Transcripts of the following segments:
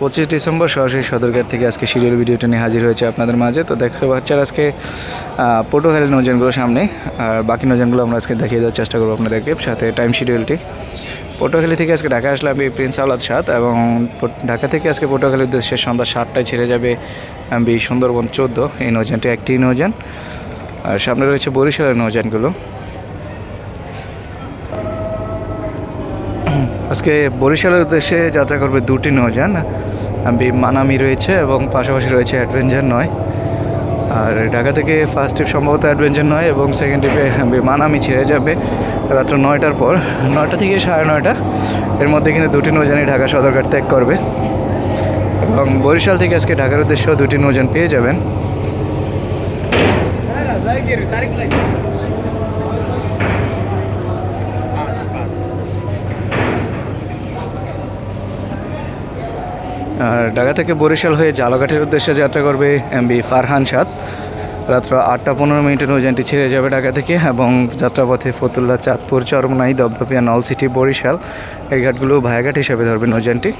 পঁচিশ ডিসেম্বর সরাসরি সদরঘাট থেকে আজকে সিরিয়াল ভিডিওটা নিয়ে হাজির হয়েছে আপনাদের মাঝে। তো দেখতে পাচ্ছেন আজকে আহ, পটুয়াখালী নৌজানগুলো সামনে। আর বাকি নৌজানগুলো আমরা আজকে দেখিয়ে দেওয়ার চেষ্টা করব আপনাদেরকে সাথে টাইম শিডিউলটি পটুয়াখালী থেকে আজকে ঢাকা আসলে আমি প্রিন্স আওলাদ সাত এবং ঢাকা থেকে আজকে পটুয়াখালীর উদ্দেশ্যে সন্ধ্যা সাতটায় ছেড়ে যাবে বি সুন্দরবন চোদ্দ। এই নৌজানটি একটি নৌজান আর সামনে রয়েছে বরিশালের নৌজানগুলো আজকে বরিশালের উদ্দেশ্যে যাত্রা করবে দুটি নৌযান। মানামি রয়েছে এবং পাশাপাশি রয়েছে অ্যাডভেঞ্চার নয়। আর ঢাকা থেকে ফার্স্ট ট্রিপ সম্ভবত অ্যাডভেঞ্চার নয় এবং সেকেন্ড ট্রিপে মানামি ছেড়ে যাবে রাত্র নয়টার পর। নয়টা থেকে সাড়ে নয়টা। এর মধ্যে কিন্তু দুটি নৌযানই ঢাকা সদরঘাট ত্যাগ করবে। এবং বরিশাল থেকে আজকে ঢাকার উদ্দেশ্যেও দুটি নৌযান পেয়ে যাবেন। আর ঢাকা থেকে বরিশাল হয়ে জালাঘাটের উদ্দেশ্যে যাত্রা করবে এমবি ফারহান সাদ। রাত্র আটটা পনেরো মিনিটের নৌযানটি ছেড়ে যাবে ঢাকা থেকে এবং যাত্রাপথে ফতুল্লা, চাঁদপুর, চরমনাই দপদপিয়া নলসিটি, বরিশাল এই ঘাটগুলো ভায়াঘাট হিসেবে ধরবে নৌযানটি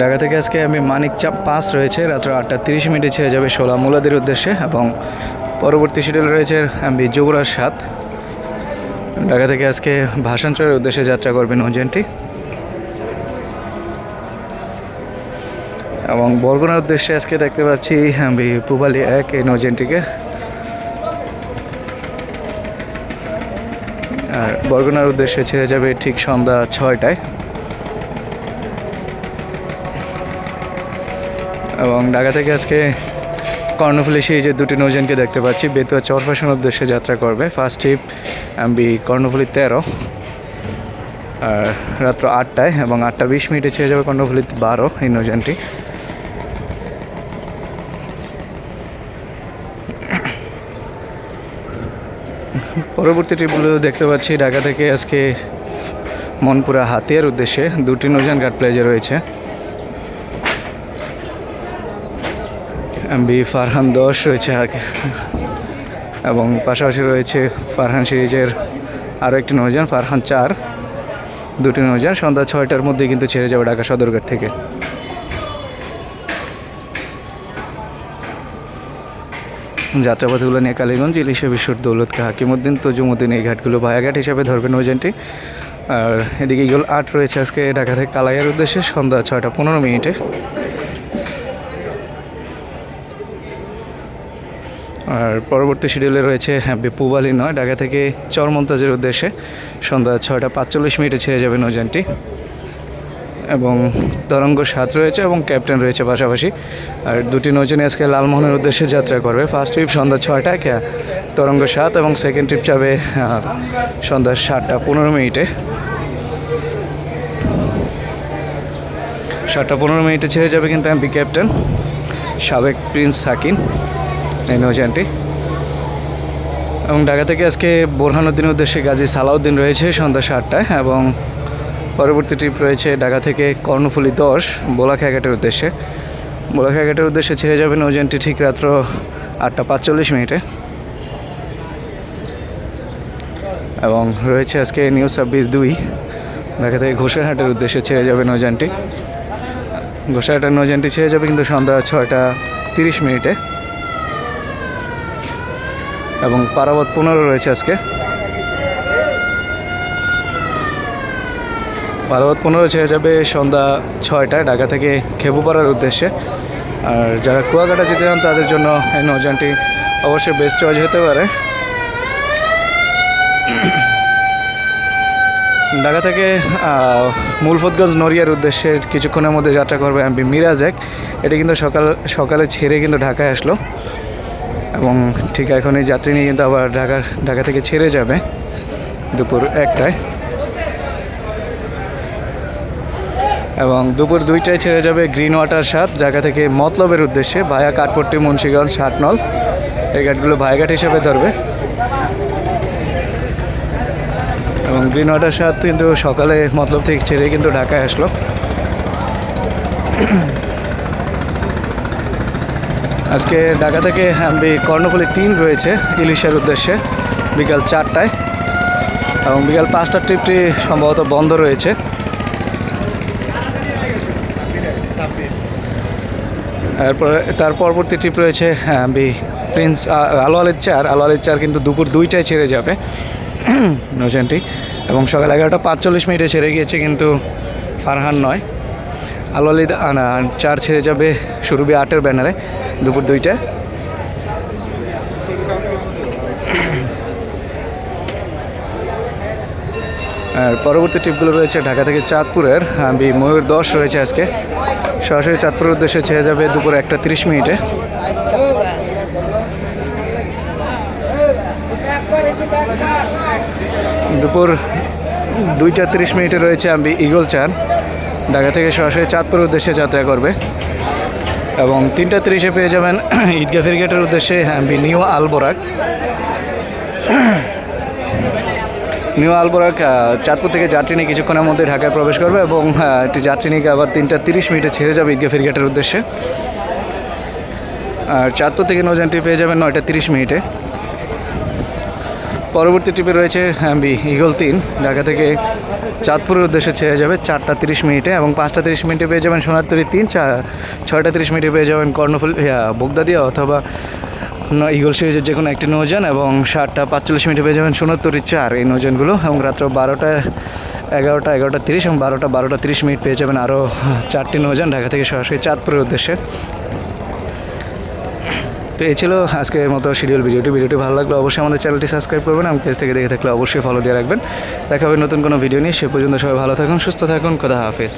ঢাকা থেকে আজকে আমি মানিক চাপ পাস রয়েছে, রাত্র আটটা তিরিশ মিনিটে ছেড়ে যাবে সোলা মুলাদের উদ্দেশ্যে এবং পরবর্তী শিডিউল রয়েছে এমবি যুবরাজ সাত ঢাকা থেকে আজকে ভাষান্তরের উদ্দেশ্যে যাত্রা করবেন নৌযানটি এবং বরগুনার উদ্দেশ্যে আজকে দেখতে পাচ্ছি আমি পুবালি এক, এই নৌজেনটিকে। আর বরগুনার উদ্দেশ্যে ছেড়ে যাবে ঠিক সন্ধ্যা ছয়টায়। এবং ঢাকা থেকে আজকে কর্ণফুলি যে দুটি নৌজেনকে দেখতে পাচ্ছি, বেতুয়া চরফাশন উদ্দেশ্যে যাত্রা করবে। ফার্স্ট ট্রিপ এমবি কর্ণফুলি তেরো। আর রাত্র আটটায় এবং আটটা বিশ মিনিটে ছেড়ে যাবে কর্ণফুলি বারো, এই নৌযানটি পরবর্তী ট্রিপগুলো দেখতে পাচ্ছি ঢাকা থেকে আজকে মনপুরা হাতিয়ার উদ্দেশ্যে দুটি নৌযান ঘাট প্লেজে রয়েছে। বি ফারহান দশ রয়েছে এবং পাশাপাশি রয়েছে ফারহান সিরিজের আরও একটি নৌযান, ফারহান চার। দুটি নৌযান সন্ধ্যা ছয়টার মধ্যে কিন্তু ছেড়ে যাবে ঢাকা সদরঘাট থেকে। যাত্রাপথগুলো নিয়ে কালীগঞ্জ, ইলিশা বিশ্বর দৌলতকে হাকিমুদ্দিন, তজুমুদ্দিন এই ঘাটগুলো ভায়াঘাট হিসাবে ধরবে নৌযানটি। আর এদিকে ইগল আট রয়েছে আজকে ঢাকা থেকে কালাইয়ার উদ্দেশ্যে, সন্ধ্যা ছয়টা পনেরো মিনিটে। আর পরবর্তী শিডিউলে রয়েছে হ্যাপি পুবালি নয়, ঢাকা থেকে চরমন্তাজের উদ্দেশ্যে সন্ধ্যা ছয়টা পাঁচচল্লিশ মিনিটে ছেড়ে যাবে নৌযানটি। এবং তরঙ্গ সাত রয়েছে এবং ক্যাপ্টেন রয়েছে পাশাপাশি। আর দুটি নৌযানই আজকে লালমোহনের উদ্দেশ্যে যাত্রা করবে। ফার্স্ট ট্রিপ সন্ধ্যা ছয়টায় তরঙ্গ সাত এবং সেকেন্ড ট্রিপ যাবে সন্ধ্যা সাতটা পনেরো মিনিটে। সাতটা পনেরো মিনিটে ছেড়ে যাবে কিন্তু এমপি ক্যাপ্টেন সাবেক প্রিন্স সাকিন এই নৌযানটি। এবং ঢাকা থেকে আজকে বোরহানুদ্দিনের উদ্দেশ্যে গাজী সালাউদ্দিন রয়েছে সন্ধ্যা সাতটায় এবং পরবর্তী ট্রিপ রয়েছে ঢাকা থেকে কর্ণফুলি দশ বোলাখাঘাটের উদ্দেশ্যে। বোলাখাঘাটের উদ্দেশ্যে ছেড়ে যাবে নৌযানটি ঠিক রাত্র আটটা পাঁচচল্লিশ মিনিটে। এবং রয়েছে আজকে নিউ ছাব্বিশ দুই, ঢাকা থেকে ঘোষারহাটের উদ্দেশ্যে ছেড়ে যাবে নৌযানটি ঘোষারহাটের নৌযানটি ছেড়ে যাবে কিন্তু সন্ধ্যা ছয়টা তিরিশ মিনিটে। এবং পারাবত পনেরো রয়েছে আজকে। পারাবত পনেরো ছেড়ে যাবে সন্ধ্যা ছয়টায় ঢাকা থেকে খেপুপাড়ার উদ্দেশ্যে। আর যারা কুয়াকাটা যেতে চান, তাদের জন্য এই নৌযানটি অবশ্যই বেস্ট চয়েস হতে পারে। ঢাকা থেকে মূলফতগঞ্জ নড়িয়ার উদ্দেশ্যে কিছুক্ষণের মধ্যে যাত্রা করবে এমপি মিরাজ এক এটি কিন্তু সকাল, সকালে ছেড়ে কিন্তু ঢাকায় আসলো। এবং ঠিক এখন এই যাত্রী নিয়ে কিন্তু আবার ঢাকা ঢাকা থেকে ছেড়ে যাবে দুপুর একটায়। এবং দুপুর দুইটায় ছেড়ে যাবে গ্রিন ওয়াটার সাত ঢাকা থেকে মতলবের উদ্দেশ্যে ভায়া কাঠপট্টি, মুন্সিগঞ্জ সাতনল এই ঘাটগুলো ভায়াঘাট হিসেবে ধরবে। এবং গ্রিন ওয়াটার সাত কিন্তু সকালে মতলব থেকে ছেড়ে কিন্তু ঢাকায় আসলো। আজকে ঢাকা থেকে আমি কর্ণফুলি তিন রয়েছে ইলিশের উদ্দেশ্যে, বিকাল চারটায়। এবং বিকাল পাঁচটার ট্রিপটি সম্ভবত বন্ধ রয়েছে। এরপরে তার পরবর্তী ট্রিপ রয়েছে হ্যাঁ, বি প্রিন্স আলো আলের চার। আলো আলের চার কিন্তু দুপুর দুইটায় ছেড়ে যাবে নৌযানটি। এবং সকাল এগারোটা পাঁচচল্লিশ মিনিটে ছেড়ে গিয়েছে কিন্তু ফারহান নয়। আলো আলি চার ছেড়ে যাবে সুরভি আটের ব্যানারে দুপুর দুইটায়। আর পরবর্তী ট্রিপগুলো রয়েছে ঢাকা থেকে চাঁদপুরের বি ময়ূর দশ রয়েছে আজকে। সরাসরি চাঁদপুরের উদ্দেশ্যে ছেড়ে যাবে দুপুর একটা তিরিশ মিনিটে। দুপুর দুইটা তিরিশ মিনিটে রয়েছে আমি ইগল চান। ঢাকা থেকে সরাসরি চাঁদপুরের উদ্দেশ্যে যাত্রা করবে। এবং তিনটা তিরিশে পেয়ে যাবেন ঈদগাহ ফেরিঘাটের উদ্দেশ্যে আমি নিউ আলবোরাক। নিউ আলবোরাক চাঁদপুর থেকে যাত্রী নিয়ে কিছুক্ষণের মধ্যে ঢাকায় প্রবেশ করবে এবং একটি যাত্রী নিয়ে আবার তিনটা তিরিশ মিনিটে ছেড়ে যাবে ঈদগাহ ফেরিঘাটের উদ্দেশ্যে। আর চাঁদপুর থেকে নৌযানটি পেয়ে যাবেন নয়টা তিরিশ মিনিটে। পরবর্তী ট্রিপে রয়েছে বি ইগল তিন। ঢাকা থেকে চাঁদপুরের উদ্দেশ্যে ছেড়ে যাবে চারটা তিরিশ মিনিটে এবং পাঁচটা তিরিশ মিনিটে পেয়ে যাবেন সোনার সোনারতরি তিন, চা, ছয়টা তিরিশ মিনিটে পেয়ে যাবেন কর্ণফুল বোগদাদিয়া অথবা ইগল সিরিজের যে কোনো একটি নৌযান এবং সাতটা পাঁচচল্লিশ মিনিটে পেয়ে যাবেন সোনারতরি চার এই নৌযানগুলো এবং রাত্র বারোটা, এগারোটা এগারোটা তিরিশ এবং বারোটা বারোটা তিরিশ মিনিট পেয়ে যাবেন আরও চারটি নৌযান ঢাকা থেকে সরাসরি চাঁদপুরের উদ্দেশ্যে। তো এই ছিল আজকের মতো শিডিউল ভিডিওটি। ভিডিওটি ভালো লাগলে অবশ্যই আমাদের চ্যানেলটি সাবস্ক্রাইব করবেন এবং পেজ থেকে দেখে থাকলে অবশ্যই ফলো দিয়ে রাখবেন। দেখা হবে নতুন কোনো ভিডিও নিয়ে। সে পর্যন্ত সবাই ভালো থাকুন, সুস্থ থাকুন কথা হাফেজ।